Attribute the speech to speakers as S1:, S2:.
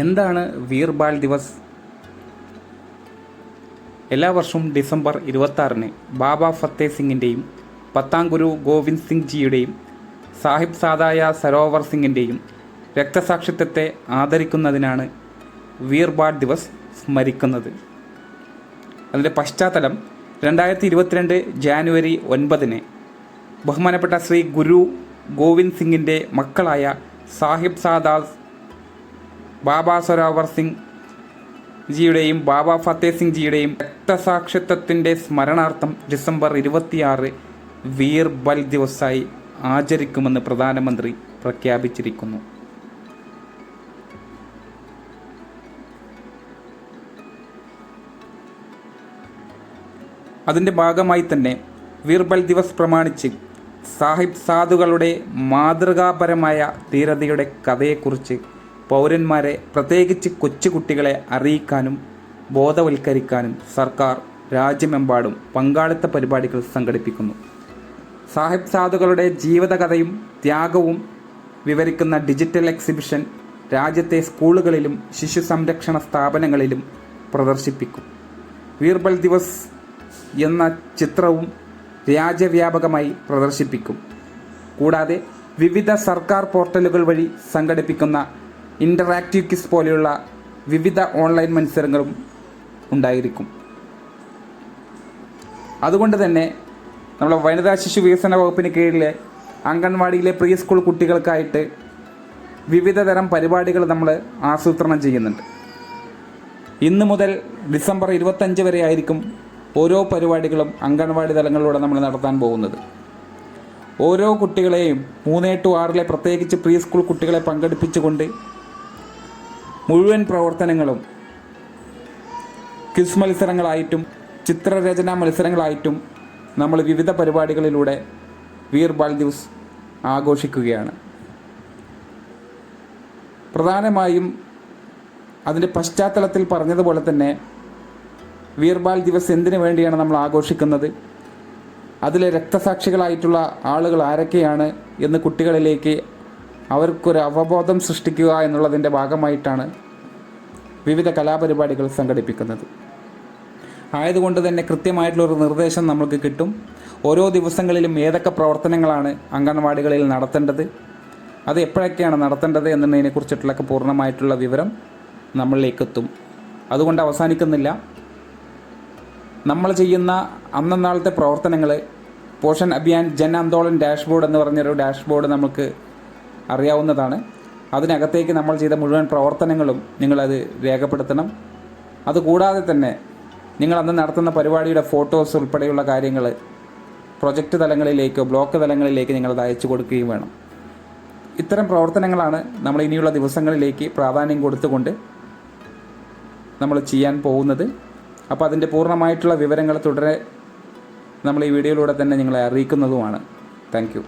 S1: എന്താണ് വീർബാൽ ദിവസ്? എല്ലാ വർഷവും ഡിസംബർ ഇരുപത്താറിന് ബാബ ഫത്തേ സിംഗിന്റെയും പത്താം ഗുരു ഗോവിന്ദ് സിംഗ് ജിയുടെയും സാഹിബ് സാദായ സരോവർ സിംഗിന്റെയും രക്തസാക്ഷിത്വത്തെ ആദരിക്കുന്നതിനാണ് വീർബാൽ ദിവസ് സ്മരിക്കുന്നത്. അതിന്റെ പശ്ചാത്തലം രണ്ടായിരത്തി ഇരുപത്തിരണ്ട് ജാനുവരി ഒൻപതിന് ബഹുമാനപ്പെട്ട ശ്രീ ഗുരു ഗോവിന്ദ് സിംഗിന്റെ മക്കളായ സാഹിബ് സാദാസ് ബാബ സരോവർ സിംഗ് ജിയുടെയും ബാബ ഫത്തേ സിംഗ് ജിയുടെയും രക്തസാക്ഷിത്വത്തിന്റെ സ്മരണാർത്ഥം ഡിസംബർ ഇരുപത്തിയാറ് വീർ ബൽ ദിവസായി ആചരിക്കുമെന്ന് പ്രധാനമന്ത്രി പ്രഖ്യാപിച്ചിരിക്കുന്നു. അതിന്റെ ഭാഗമായി തന്നെ വീർബൽ ദിവസ് പ്രമാണിച്ച് സാഹിബ് സാധുകളുടെ മാതൃകാപരമായ ധീരതയുടെ കഥയെക്കുറിച്ച് പൗരന്മാരെ പ്രത്യേകിച്ച് കൊച്ചുകുട്ടികളെ അറിയിക്കാനും ബോധവൽക്കരിക്കാനും സർക്കാർ രാജ്യമെമ്പാടും പങ്കാളിത്ത പരിപാടികൾ സംഘടിപ്പിക്കുന്നു. സാഹിബ് സാധുക്കളുടെ ജീവിതകഥയും ത്യാഗവും വിവരിക്കുന്ന ഡിജിറ്റൽ എക്സിബിഷൻ രാജ്യത്തെ സ്കൂളുകളിലും ശിശു സംരക്ഷണ സ്ഥാപനങ്ങളിലും പ്രദർശിപ്പിക്കും. വീർബൽ ദിവസ് എന്ന ചിത്രവും രാജ്യവ്യാപകമായി പ്രദർശിപ്പിക്കും. കൂടാതെ വിവിധ സർക്കാർ പോർട്ടലുകൾ വഴി സംഘടിപ്പിക്കുന്ന ഇന്ററാക്റ്റീവ് കിസ് പോലെയുള്ള വിവിധ ഓൺലൈൻ മത്സരങ്ങളും ഉണ്ടായിരിക്കും. അതുകൊണ്ട് തന്നെ നമ്മളെ വനിതാ ശിശു വികസന വകുപ്പിന് കീഴിലെ അംഗൻവാടിയിലെ പ്രീ സ്കൂൾ കുട്ടികൾക്കായിട്ട് വിവിധ തരം പരിപാടികൾ നമ്മൾ ആസൂത്രണം ചെയ്യുന്നുണ്ട്. ഇന്ന് മുതൽ ഡിസംബർ ഇരുപത്തഞ്ച് വരെ ആയിരിക്കും ഓരോ പരിപാടികളും അംഗൻവാടി തലങ്ങളിലൂടെ നമ്മൾ നടത്താൻ പോകുന്നത്. ഓരോ കുട്ടികളെയും മൂന്നേ ടു ആറിലെ പ്രത്യേകിച്ച് പ്രീ സ്കൂൾ കുട്ടികളെ പങ്കെടുപ്പിച്ചുകൊണ്ട് മുഴുവൻ പ്രവർത്തനങ്ങളും ക്വിസ് മത്സരങ്ങളായിട്ടും ചിത്രരചനാ മത്സരങ്ങളായിട്ടും നമ്മൾ വിവിധ പരിപാടികളിലൂടെ വീർ ബാൽ ദിവസ് ആഘോഷിക്കുകയാണ്. പ്രധാനമായും അതിന്റെ പശ്ചാത്തലത്തിൽ പറഞ്ഞതുപോലെ തന്നെ വീർബാൽ ദിവസ് എന്തിനു വേണ്ടിയാണ് നമ്മൾ ആഘോഷിക്കുന്നത്? അതിലെ രക്തസാക്ഷികളായിട്ടുള്ള ആളുകൾ ആരൊക്കെയാണ് എന്ന് കുട്ടികളിലേക്ക് അവർക്കൊരു അവബോധം സൃഷ്ടിക്കുക എന്നുള്ളതിന്റെ ഭാഗമായിട്ടാണ് വിവിധ കലാപരിപാടികൾ സംഘടിപ്പിക്കുന്നത്. ആയതുകൊണ്ട് തന്നെ കൃത്യമായിട്ടുള്ളൊരു നിർദ്ദേശം നമ്മൾക്ക് കിട്ടും. ഓരോ ദിവസങ്ങളിലും ഏതൊക്കെ പ്രവർത്തനങ്ങളാണ് അംഗൻവാടികളിൽ നടത്തേണ്ടത് അത് എപ്പോഴൊക്കെയാണ് നടത്തേണ്ടത് എന്നതിനെക്കുറിച്ചിട്ടുള്ളൊക്കെ പൂർണമായിട്ടുള്ള വിവരം നമ്മളിലേക്കെത്തും. അതുകൊണ്ട് അവസാനിക്കുന്നില്ല. നമ്മൾ ചെയ്യുന്ന അന്നന്നാളത്തെ പ്രവർത്തനങ്ങൾ പോഷൻ അഭിയാൻ ജൻ ആന്തോളൻ ഡാഷ്ബോർഡ് എന്ന് പറഞ്ഞൊരു ഡാഷ്ബോർഡ് നമുക്ക് അറിയാവുന്നതാണ്. അതിനകത്തേക്ക് നമ്മൾ ചെയ്ത മുഴുവൻ പ്രവർത്തനങ്ങളും നിങ്ങളത് രേഖപ്പെടുത്തണം. അതുകൂടാതെ തന്നെ നിങ്ങൾ അന്ന് നടത്തുന്ന പരിപാടിയുടെ ഫോട്ടോസ് ഉൾപ്പെടെയുള്ള കാര്യങ്ങൾ പ്രൊജക്റ്റ് തലങ്ങളിലേക്കോ ബ്ലോക്ക് തലങ്ങളിലേക്ക് നിങ്ങളത് അയച്ചു കൊടുക്കുകയും വേണം. ഇത്തരം പ്രവർത്തനങ്ങളാണ് നമ്മൾ ഇനിയുള്ള ദിവസങ്ങളിലേക്ക് പ്രാധാന്യം കൊടുത്തുകൊണ്ട് നമ്മൾ ചെയ്യാൻ പോകുന്നത്. അപ്പോൾ അതിന്റെ പൂർണമായിട്ടുള്ള വിവരങ്ങൾ തുടരെ നമ്മൾ ഈ വീഡിയോയിലൂടെ തന്നെ നിങ്ങളെ അറിയിക്കുന്നതുമാണ്. താങ്ക്